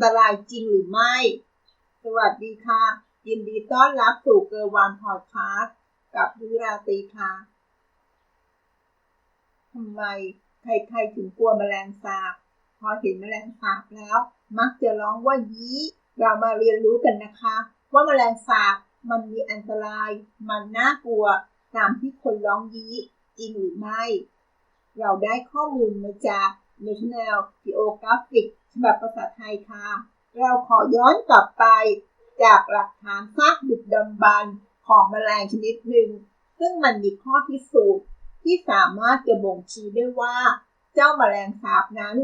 อันตรายจริงหรือไม่ สวัสดีค่ะ ยินดีต้อนรับสู่เกอร์วันพอดคาสต์กับวิราตีค่ะทำไมใครๆถึงกลัวแมลงสาบ พอเห็นแมลงสาบแล้ว มักจะร้องว่ายี้ เรามาเรียนรู้กันนะคะ ว่าแมลงสาบมันมีอันตราย มันน่ากลัว ตามที่คนร้องยี้จริงหรือไม่ เราได้ข้อมูลมาจาก National Geographic ฉบับภาษาไทยค่ะ เราขอย้อนกลับไป จากหลักฐานซากดึกดำบรรของแมลงชนิดหนึ่ง ซึ่งมันมีข้อพิสูจน์ที่สามารถจะบ่งชี้ได้ว่า เจ้าแมลงสาบนั้น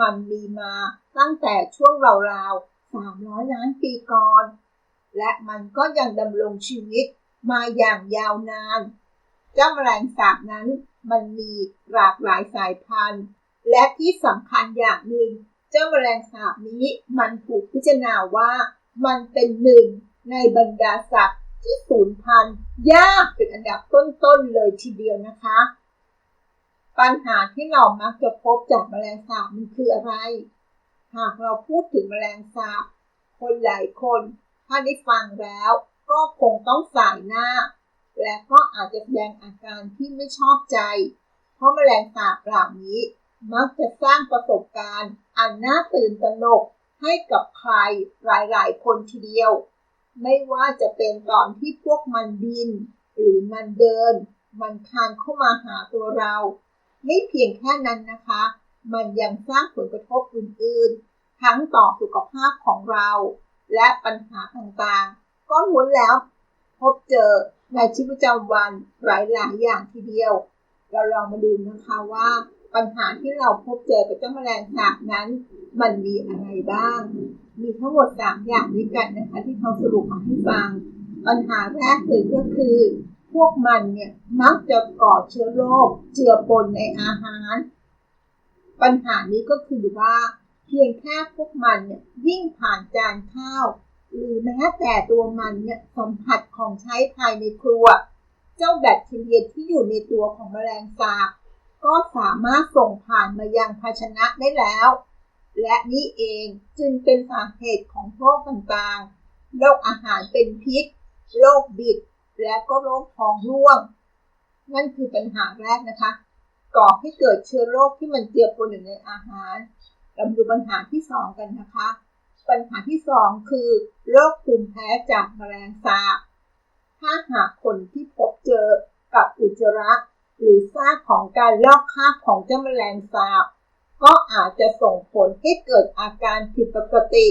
มันมีมาตั้งแต่ช่วงราวๆ 300 ล้านปีก่อน และมันก็ยังดำรงชีวิตมาอย่างยาวนาน เจ้าแมลงสาบนั้นมันมีหลากหลายสายพันธุ์ และที่สำคัญอย่างหนึ่ง เจ้าแมลงสาบนี้มันถูกพิจารณาว่ามันเป็นหนึ่งในบรรดาสัตว์ที่สูญพันธุ์ยากเป็นอันดับต้นๆเลยทีเดียวนะคะ ปัญหาที่เรามักจะพบจากแมลงสาบมันคืออะไร หากเราพูดถึงแมลงสาบ คนหลายคน ถ้าได้ฟังแล้วก็คงต้องสายหน้า และก็อาจจะแสดงอาการที่ไม่ชอบใจ เพราะแมลงสาบเหล่านี้ มักจะสร้างประสบการณ์อันน่าตื่นตระหนกให้กับใครหลายๆ คนทีเดียว ไม่ว่าจะเป็นตอนที่พวกมันบิน หรือมันเดิน มันคานเข้ามาหาตัวเรา ไม่เพียงแค่นั้นนะคะ มันยังสร้างผลกระทบอื่นๆ ทั้งต่อสุขภาพของเรา และปัญหาต่างๆ ก็ล้วนแล้ว พบเจอในชีวิตประจำวันหลายๆอย่างทีเดียว เราลองมาดูนะคะว่า ปัญหาที่เราพบเจอกับเจ้าแมลงสาบนั้น มันมีอะไรบ้าง มีทั้งหมด3อย่างด้วยกันนะคะที่เขาสรุปมาให้ฟัง ปัญหาแรกเลยก็คือ พวกมันเนี่ยมักจะก่อเชื้อโรคเจือปนในอาหาร ปัญหานี้ก็คือว่า เพียงแค่พวกมันเนี่ยวิ่งผ่านจานข้าว หรือแม้แต่ตัวมันเนี่ยสัมผัสของใช้ภายในครัว เจ้าแบคทีเรียที่อยู่ในตัวของแมลงสาบ ก็สามารถส่งผ่านมายังภาชนะได้แล้ว และนี่เองจึงเป็นสาเหตุของโรคต่างๆ โรคอาหารเป็นพิษ โรคบิด และก็โรคท้องร่วง นั่นคือปัญหาแรกนะคะ ก่อให้เกิดเชื้อโรคที่มันเจือปนอยู่ในอาหารเรามาดูปัญหาที่ 2 กันนะคะ ปัญหาที่ 2 คือโรคภูมิแพ้จากแมลงสาบ ถ้าหากคนที่พบเจอกับอุจจาระ หรือซากของการลอกคราบของเจ้าแมลงสาบ ก็อาจจะส่งผลให้เกิดอาการผิดปกติ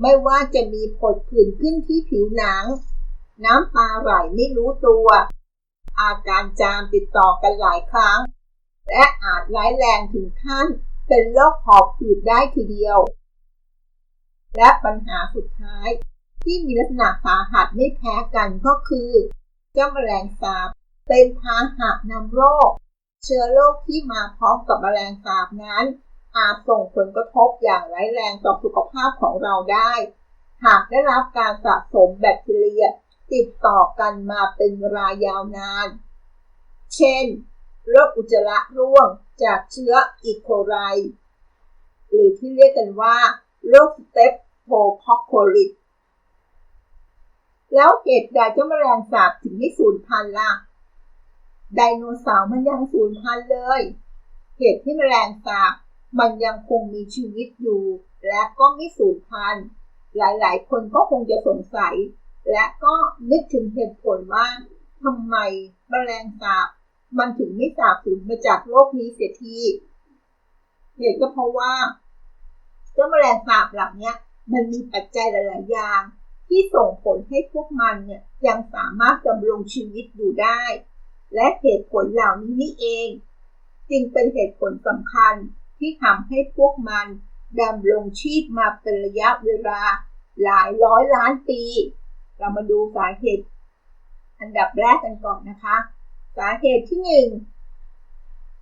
ไม่ว่าจะมีผดผื่นขึ้นที่ผิวหนัง น้ำตาไหลไม่รู้ตัว อาการจามติดต่อกันหลายครั้ง และอาจร้ายแรงถึงขั้นเป็นโรคหอบหืดได้ทีเดียว และปัญหาสุดท้ายที่มีลักษณะสาหัสไม่แพ้กันก็คือ เจ้าแมลงสาบ เป็นพาหะนำโรค เชื้อโรคที่มาพร้อมกับแมลงสาบนั้น อาจส่งผลกระทบอย่างร้ายแรงต่อสุขภาพของเราได้ หากได้รับการสะสมแบคทีเรียติดต่อกันมาเป็นเวลายาวนาน เช่น โรคอุจจาระร่วงจากเชื้ออีโคไลหรือที่เรียกกันว่า โรคสเตปโทคอโคลิสแล้วเหตุใดเจ้าแมลงสาบถึงไม่สูญพันธุ์ล่ะ ไดโนเสาร์มันยังสูญพันธุ์เลย เหตุที่แมลงสาบมันยังคงมีชีวิตอยู่ และก็ไม่สูญพันธุ์ หลายๆ คนก็คงจะสงสัย และก็นึกถึงเหตุผลว่าทำไมแมลงสาบมันถึงไม่สาบสูญมาจากโลกนี้เสียทีเหตุก็เพราะว่าเจ้าแมลงสาบเหล่านี้มันมีปัจจัยหลาย ๆ อย่าง ที่ส่งผลให้พวกมันเนี่ยยังสามารถดำรงชีวิตอยู่ได้ และเหตุผลเหล่านี้นี่เอง จึงเป็นเหตุผลสำคัญที่ทำให้พวกมันดำรงชีพมาเป็นระยะเวลาหลายร้อยล้านปี เรามาดูสาเหตุ อันดับแรกกันก่อนนะคะ สาเหตุที่หนึ่ง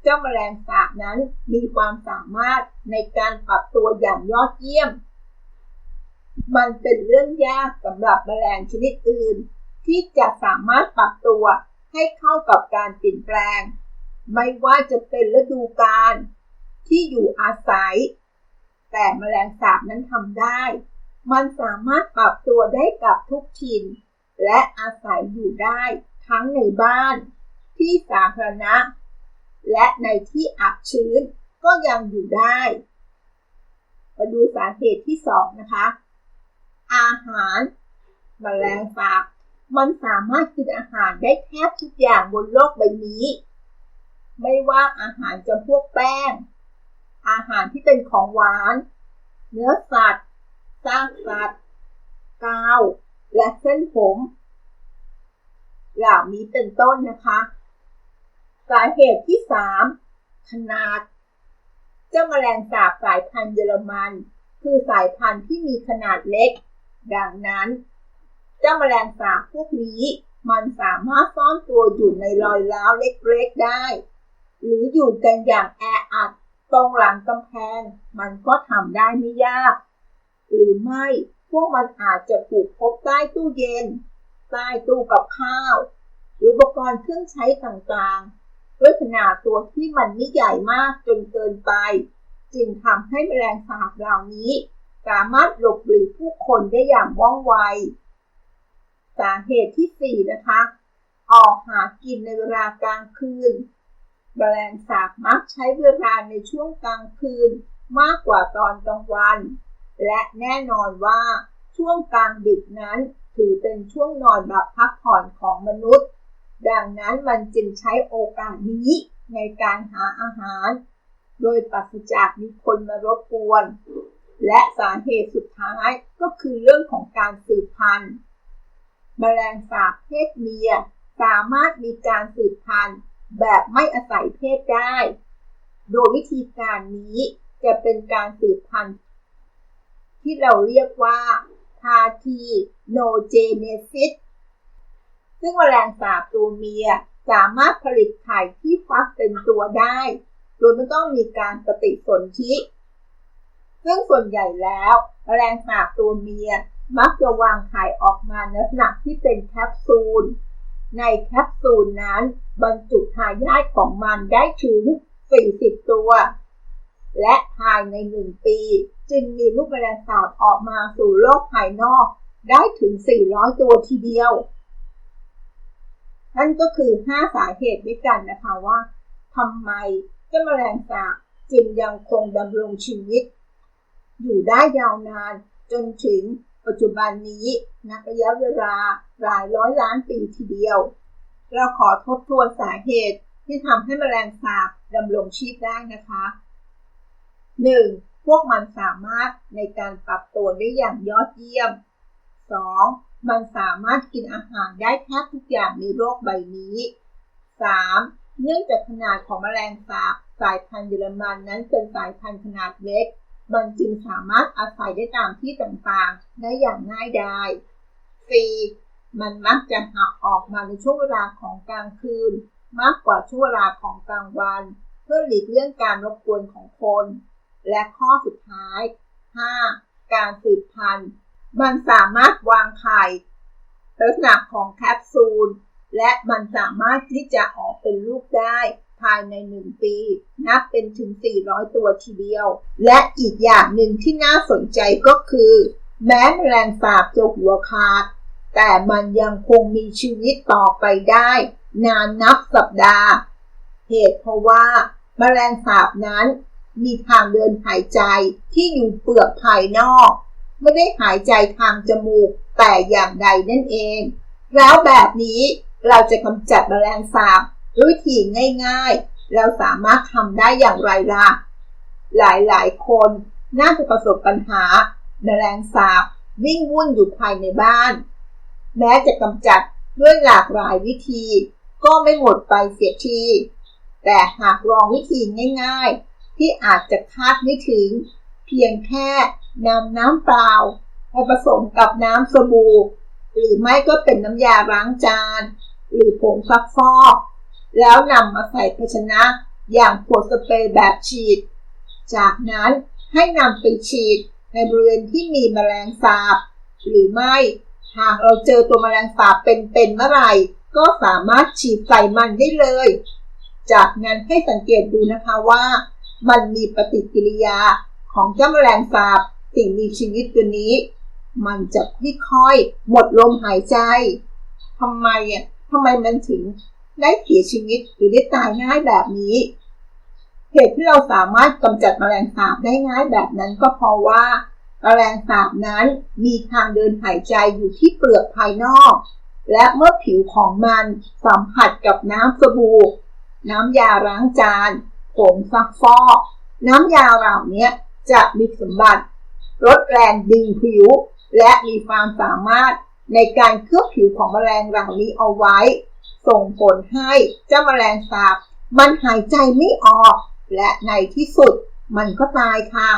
เจ้าแมลงสาบนั้นมีความสามารถในการปรับตัวอย่างยอดเยี่ยม มันเป็นเรื่องยากสำหรับแมลงชนิดอื่น ที่จะสามารถปรับตัว ให้เข้ากับการเปลี่ยนแปลง ไม่ว่าจะเป็นฤดูกาลที่อยู่อาศัย แต่แมลงสาบนั้นทำได้ มันสามารถปรับตัวได้กับทุกถิ่น และอาศัยอยู่ได้ทั้งในบ้าน ที่สาธารณะ และในที่อับชื้นก็ยังอยู่ได้ มาดูสาเหตุที่สองนะคะ อาหารมแมลงสาบ มันสามารถกินอาหารได้แทบทุกอย่างบนโลกใบนี้ ไม่ว่าอาหารจำพวกแป้ง อาหารที่เป็นของหวาน เนื้อสัตว์ซากสัตว์กาว และเส้นผมเหล่านี้เป็นต้นนะคะ สาเหตุที่ 3 ขนาด เจ้าแมลงสาบสายพันธุ์เยอรมัน คือสายพันธุ์ที่มีขนาดเล็ก ดังนั้น เจ้าแมลงสาบพวกนี้ มันสามารถซ่อนตัวอยู่ในรอยร้าวเล็กๆได้ หรืออยู่กันอย่างแออัดตรงหลังกำแพง มันก็ทำได้ไม่ยาก หรือไม่พวกมันอาจจะถูกพบใต้ตู้เย็น ใต้ตู้กับข้าว หรืออุปกรณ์เครื่องใช้ต่างๆ ด้วยขนาดตัวที่มันไม่ใหญ่มากจนเกินไป จึงทำให้แมลงสาบเหล่านี้ สามารถหลบหลีกผู้คนได้อย่างว่องไว สาเหตุที่ 4 นะคะ ออกหากินในเวลากลางคืนแมลงสาบมักใช้เวลาในช่วงกลางคืนมากกว่าตอนกลางวัน และแน่นอนว่าช่วงกลางดึกนั้นถือเป็นช่วงนอนแบบพักผ่อนของมนุษย์ ดังนั้นมันจึงใช้โอกาสนี้ในการหาอาหาร โดยปัสจากมีคนมารบกวน และสาเหตุสุดท้ายก็คือเรื่องของการสืบพันธุ์ แมลงสาบเพศเมีย สามารถมีการสืบพันธุ์แบบไม่อาศัยเพศได้ โดยวิธีการนี้จะเป็นการสืบพันธุ์ที่เราเรียกว่าพาทีโนเจเนซิสซึ่งแมลงสาบตัวเมียสามารถผลิตไข่ที่ฟักเป็นตัวได้ โดยไม่ต้องมีการปฏิสนธิ ซึ่งส่วนใหญ่แล้ว แมลงสาบตัวเมีย มักจะวางไข่ออกมาในลักษณะที่เป็นแคปซูล ในแคปซูลนั้น บรรจุทายาทของมันได้ถึง 40 ตัว และภายใน 1 ปี จึงมีลูกแมลงสาบออกมาสู่โลกภายนอกได้ถึง 400 ตัวทีเดียวนั่นก็คือ 5 สาเหตุด้วยกันนะคะว่าทำไมเจ้าแมลงสาบจึงยังคงดำรงชีวิต อยู่ได้ยาวนานจนถึง ปัจจุบันนี้นักระยะเวลาหลายร้อยล้านปีทีเดียว เราขอทบทวนสาเหตุที่ทำให้แมลงสาบดำรงชีพได้นะคะ 1. พวกมันสามารถในการปรับตัวได้อย่างยอดเยี่ยม 2. มันสามารถกินอาหารได้แทบทุกอย่างในโลกใบนี้ 3. เนื่องจากขนาดของแมลงสาบสายพันธุ์เยอรมันนั้นเป็นสายพันธุ์ขนาดเล็ก มันจึงสามารถอาศัยได้ตามที่ต่างๆ ได้อย่างง่ายดาย 4. มันมักจะหักออกมาในช่วงเวลาของกลางคืน มากกว่าช่วงเวลาของกลางวัน เพื่อหลีกเลี่ยงการรบกวนของคน และข้อสุดท้าย 5. การสืบพันธุ์ มันสามารถวางไข่ลักษณะของแคปซูล และมันสามารถที่จะออกเป็นลูกได้ ภายใน 1 ปี นับเป็นถึง 400 ตัวทีเดียว และอีกอย่างหนึ่งที่น่าสนใจก็คือ แม้แมลงสาบจะหัวขาด แต่มันยังคงมีชีวิตต่อไปได้ นานนับสัปดาห์ เหตุเพราะว่า แมลงสาบนั้น มีทางเดินหายใจที่อยู่เปลือกภายนอก ไม่ได้หายใจทางจมูกแต่อย่างใดนั่นเอง แล้วแบบนี้เราจะกำจัดแมลงสาบ ด้วยวิธีง่ายๆ เราสามารถทำได้อย่างไรล่ะ หลายๆ คนน่าจะประสบปัญหาแมลงสาบวิ่งวุ่นอยู่ภายในบ้าน แม้จะกำจัดด้วยหลากหลายวิธี ก็ไม่หมดไปเสียที แต่หากลองวิธีง่าย ๆ ที่อาจจะคาดไม่ถึง เพียงแค่นำน้ำเปล่าไปผสมกับน้ำสบู่ หรือไม่ก็เป็นน้ำยาล้างจาน หรือผงซักฟอก แล้วนำมาใส่ภาชนะอย่างขวดสเปรย์แบบฉีด จากนั้นให้นำไปฉีดในบริเวณที่มีแมลงสาบ หรือไม่ หากเราเจอตัวแมลงสาบเป็นๆเมื่อไหร่ ก็สามารถฉีดใส่มันได้เลย จากนั้นให้สังเกตดูนะคะว่า มันมีปฏิกิริยาของเจ้าแมลงสาบสิ่งมีชีวิตตัวนี้ มันจะค่อยๆหมดลมหายใจทำไมอะทำไมมันถึง ได้เสียชีวิตหรือได้ตายง่ายแบบนี้ เหตุที่เราสามารถกำจัดแมลงสาบได้ง่ายแบบนั้นก็เพราะว่าแมลงสาบนั้นมีทางเดินหายใจอยู่ที่เปลือกภายนอก และเมื่อผิวของมันสัมผัสกับน้ำสบู่ น้ำยาล้างจานผงซักฟอก น้ำยาเหล่านี้จะมีสมบัติลดแรงดึงผิว และมีความสามารถในการเคลือบผิวของแมลงเหล่านี้เอาไว้ ส่งผลให้เจ้าแมลงสาบมันหายใจไม่ออก และในที่สุดมันก็ตายค่ะ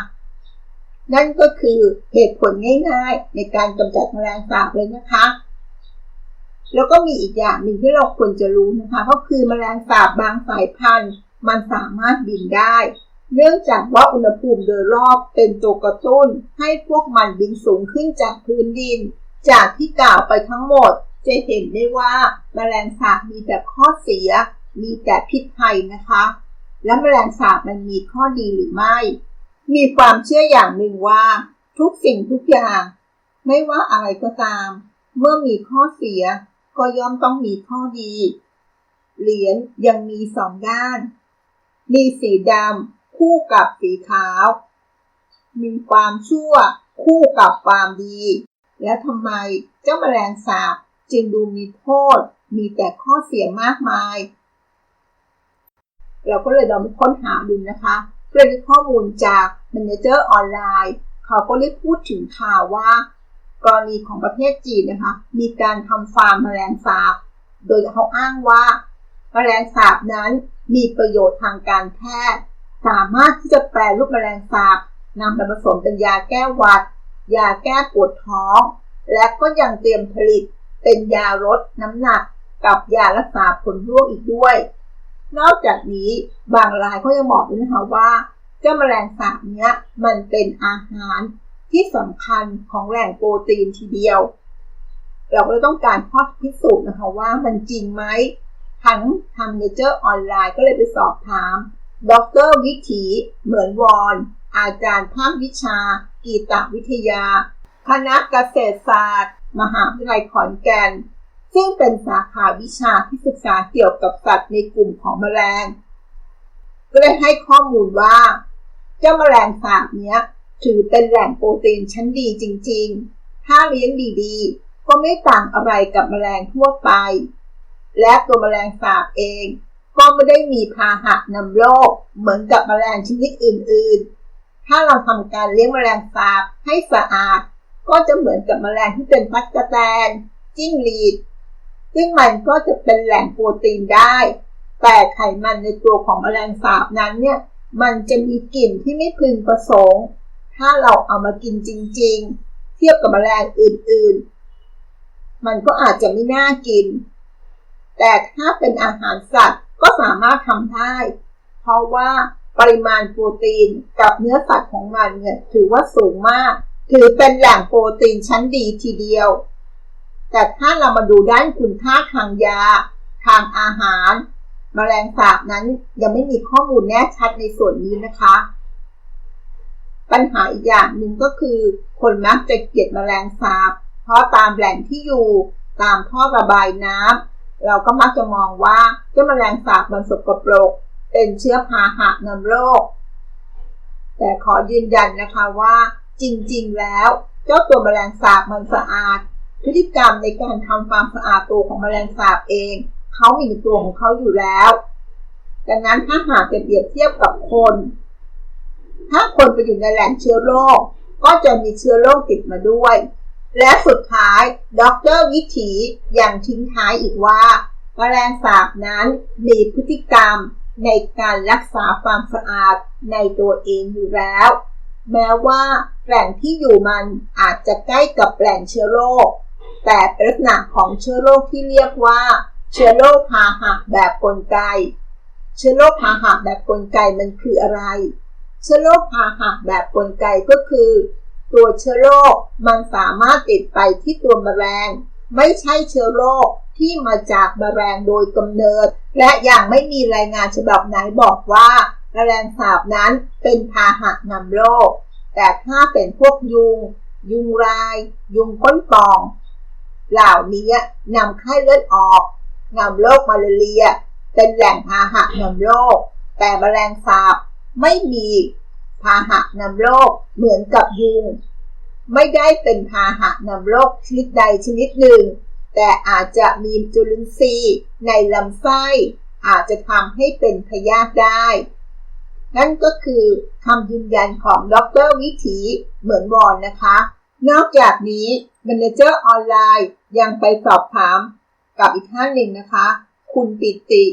นั่นก็คือเหตุผลง่ายๆ ในการกำจัดแมลงสาบเลยนะคะ แล้วก็มีอีกอย่างหนึ่งที่เราควรจะรู้นะคะ ก็คือแมลงสาบบางสายพันธุ์ มันสามารถบินได้ เนื่องจากว่าอุณหภูมิโดยรอบเป็นตัวกระตุ้น ให้พวกมันบินสูงขึ้นจากพื้นดิน จากที่กล่าวไปทั้งหมด จะเห็นได้ว่าแมลงสาบมีแต่ข้อเสีย มีแต่พิษภัยนะคะ และแมลงสาบมันมีข้อดีหรือไม่ มีความเชื่ออย่างหนึ่งว่า ทุกสิ่งทุกอย่าง ไม่ว่าอะไรก็ตาม เมื่อมีข้อเสีย ก็ย่อมต้องมีข้อดี เหรียญยังมีสองด้าน มีสีดำคู่กับสีขาว มีความชั่วคู่กับความดี และทำไมเจ้าแมลงสาบ จึงดูมีโทษ มีแต่ข้อเสียมากมาย เราก็เลยลองไปค้นหาดูนะคะเรื่องข้อมูลจาก Manager ออนไลน์เขาก็ได้พูดถึงข่าวว่ากรณีของประเทศจีนนะคะ มีการทำฟาร์มแมลงสาบ โดยเขาอ้างว่าแมลงสาบนั้นมีประโยชน์ทางการแพทย์ สามารถที่จะแปลรูปแมลงสาบนำไปผสมเป็นยาแก้หวัด ยาแก้ปวดท้อง และก็ยังเตรียมผลิต เป็นยาลดน้ำหนักกับยารักษาผลร่วงอีกด้วย นอกจากนี้บางรายก็ยังบอกด้วยนะคะว่า เจ้าแมลงสาบเนี้ยมันเป็นอาหารที่สำคัญของแหล่งโปรตีนทีเดียว เราก็เลยต้องการข้อพิสูจน์นะคะว่ามันจริงไหมทั้งทางเนเจอร์ออนไลน์ก็เลยไปสอบถาม ดรวิถีเหมือนวอน อาจารย์ภาควิชา กีตวิทยา คณะเกษตรศาสตร์ มหาวิทยาลัยขอนแก่น ซึ่งเป็นสาขาวิชาที่ศึกษาเกี่ยวกับสัตว์ในกลุ่มของแมลง ก็เลยให้ข้อมูลว่า เจ้าแมลงสาบเนี้ย ถือเป็นแหล่งโปรตีนชั้นดีจริง ๆ ถ้าเลี้ยงดีๆ ก็ไม่ต่างอะไรกับแมลงทั่วไป และตัวแมลงสาบเองก็ไม่ได้มีพาหะนำโรคเหมือนกับแมลงชนิดอื่นๆ ถ้าเราทำการเลี้ยงแมลงสาบให้สะอาด ก็จะเหมือนกับแมลงที่เป็นพัดกระแตน จิ้งหรีด ซึ่งมันก็จะเป็นแหล่งโปรตีนได้ แต่ไขมันในตัวของแมลงสาบนั้นเนี่ย มันจะมีกลิ่นที่ไม่พึงประสงค์ ถ้าเราเอามากินจริง ๆ เทียบกับแมลงอื่นๆ มันก็อาจจะไม่น่ากิน แต่ถ้าเป็นอาหารสัตว์ก็สามารถทำได้ เพราะว่าปริมาณโปรตีนกับเนื้อสัตว์ของมันเนี่ยถือว่าสูงมาก ถือเป็นแหล่งโปรตีนชั้นดีทีเดียว แต่ถ้าเรามาดูด้านคุณค่าทางยา ทางอาหารแมลงสาบนั้นยังไม่มีข้อมูลแน่ชัดในส่วนนี้นะคะ ปัญหาอีกอย่างหนึ่งก็คือ คนมักจะเกลียดแมลงสาบ เพราะตามแหล่งที่อยู่ตามท่อระบายน้ำเราก็มักจะมองว่าเจ้าแมลงสาบมันสกปรก เป็นเชื้อพาหะนำโรค แต่ขอยืนยันนะคะว่า จริงๆ แล้ว เจ้าตัวแมลงสาบมันสะอาด พฤติกรรมในการทำความสะอาดตัวของแมลงสาบเอง เขามีในตัวของเขาอยู่แล้ว ดังนั้นถ้าหากจะเปรียบเทียบกับคน ถ้าคนไปอยู่ในแหล่งเชื้อโรคก็จะมีเชื้อโรคติดมาด้วย และสุดท้ายดรวิถียังทิ้งท้ายอีกว่าแมลงสาบนั้นมีพฤติกรรมในการรักษาความสะอาดในตัวเองอยู่แล้ว แม้ว่าแหล่งที่อยู่มันอาจจะใกล้กับแหล่งเชื้อโรค แต่ลักษณะของเชื้อโรคที่เรียกว่า เชื้อโรคพาหะแบบกลไก เชื้อโรคพาหะแบบกลไกมันคืออะไร เชื้อโรคพาหะแบบกลไกก็คือ ตัวเชื้อโรคมันสามารถติดไปที่ตัวแมลง ไม่ใช่เชื้อโรคที่มาจากแมลงโดยกำเนิด และอยังไม่มีรายงานฉบับไหนบอกว่า แมลงสาบนั้นเป็นพาหะนำโรค แต่ถ้าเป็นพวกยุง ยุงลาย ยุงก้นป่อง เหล่านี้นำไข้เลือดออกนำโรคมาลาเรีย เป็นแหล่งพาหะนำโรค แต่แมลงสาบไม่มีพาหะนำโรคเหมือนกับยุง ไม่ได้เป็นพาหะนำโรคชนิดใดชนิดหนึ่ง แต่อาจจะมีจุลินทรีย์ในลำไส้ อาจจะทำให้เป็นพยาธิได้ นั่นก็คือคำยืนยันของดรวิถีเหมือนวอนนะคะ นอกจากนี้ m ม n a g e r ออนไลน์ยังไปสอบถามกับอีกท่านหนึ่งนะคะ คุณปิติ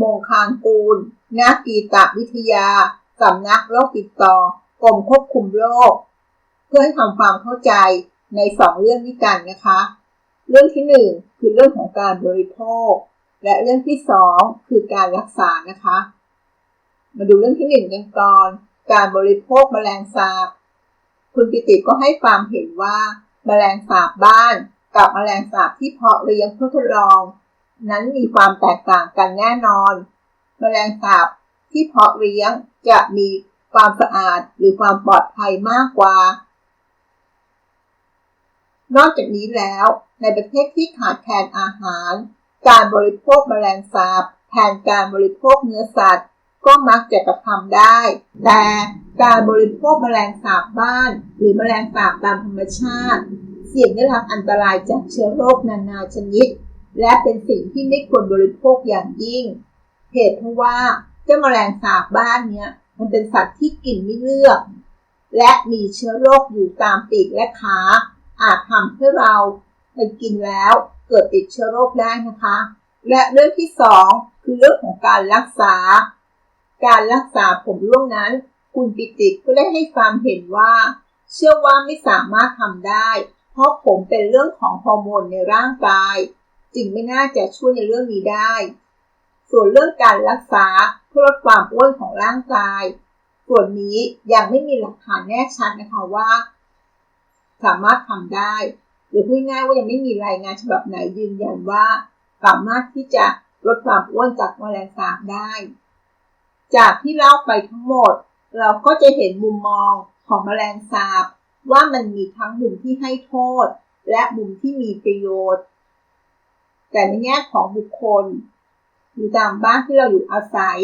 มงคางกูลนักกีตวิทยาสำนักโรคติดต่อกรมควบคุมโรค เพื่อให้ทำความเข้าใจในสองเรื่องนี้กันนะคะ เรื่องที่หนึ่งคือเรื่องของการบริโภค และเรื่องที่สองคือการรักษานะคะ มาดูเรื่องที่หนึ่งกันก่อน การบริโภคแมลงสาบ คุณปิติก็ให้ความเห็นว่า แมลงสาบบ้านกับแมลงสาบที่เพาะเลี้ยงเพื่อทดลอง นั้นมีความแตกต่างกันแน่นอน แมลงสาบที่เพาะเลี้ยงจะมีความสะอาดหรือความปลอดภัยมากกว่า นอกจากนี้แล้วในประเทศที่ขาดแคลนอาหาร การบริโภคแมลงสาบแทนการบริโภคเนื้อสัตว์ ก็มักจะกระทำได้ แต่การบริโภคแมลงสาบบ้าน หรือแมลงสาบตามธรรมชาติ เสี่ยงได้รับอันตรายจากเชื้อโรคนานาชนิด และเป็นสิ่งที่ไม่ควรบริโภคอย่างยิ่ง เหตุเพราะว่าเจ้าแมลงสาบบ้านเนี้ยมันเป็นสัตว์ที่กินไม่เลือก และมีเชื้อโรคอยู่ตามปีกและขา อาจทำให้เราไปกินแล้วเกิดติดเชื้อโรคได้นะคะ และเรื่องที่สองคือเรื่องของการรักษา การรักษาผมร่วงนั้น คุณปิติก็ได้ให้ความเห็นว่า เชื่อว่าไม่สามารถทำได้ เพราะผมเป็นเรื่องของฮอร์โมนในร่างกาย จึงไม่น่าจะช่วยในเรื่องนี้ได้ ส่วนเรื่องการรักษาเพื่อลดความอ้วนของร่างกาย ส่วนนี้ยังไม่มีหลักฐานแน่ชัดนะคะว่า สามารถทำได้ หรือพูดง่ายว่ายังไม่มีรายงานฉบับไหนยืนยันว่า สามารถที่จะลดความอ้วนจากแมลงสาบได้ จากที่เล่าไปทั้งหมด เราก็จะเห็นมุมมองของแมลงสาบ ว่ามันมีทั้งมุมที่ให้โทษ และมุมที่มีประโยชน์ แต่ในแง่ของบุคคล อยู่ตามบ้านที่เราอยู่อาศัย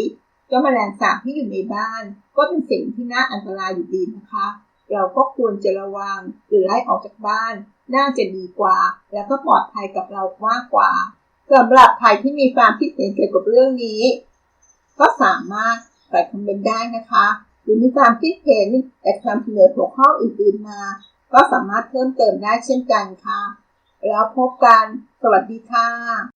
เจ้าแมลงสาบที่อยู่ในบ้าน ก็เป็นสิ่งที่น่าอันตรายอยู่ดีนะคะ เราก็ควรจะระวังหรือไล่ออกจากบ้าน น่าจะดีกว่า แล้วก็ปลอดภัยกับเรามากกว่าสำหรับใครที่มีความคิดเห็นเกี่ยวกับเรื่องนี้ ก็สามารถใส่คอมเมนต์ได้นะคะ หรือมีความคิดเห็นแต่นำเสนอหัวข้ออื่นๆมา ก็สามารถเพิ่มเติมได้เช่นกันค่ะ แล้วพบกัน สวัสดีค่ะ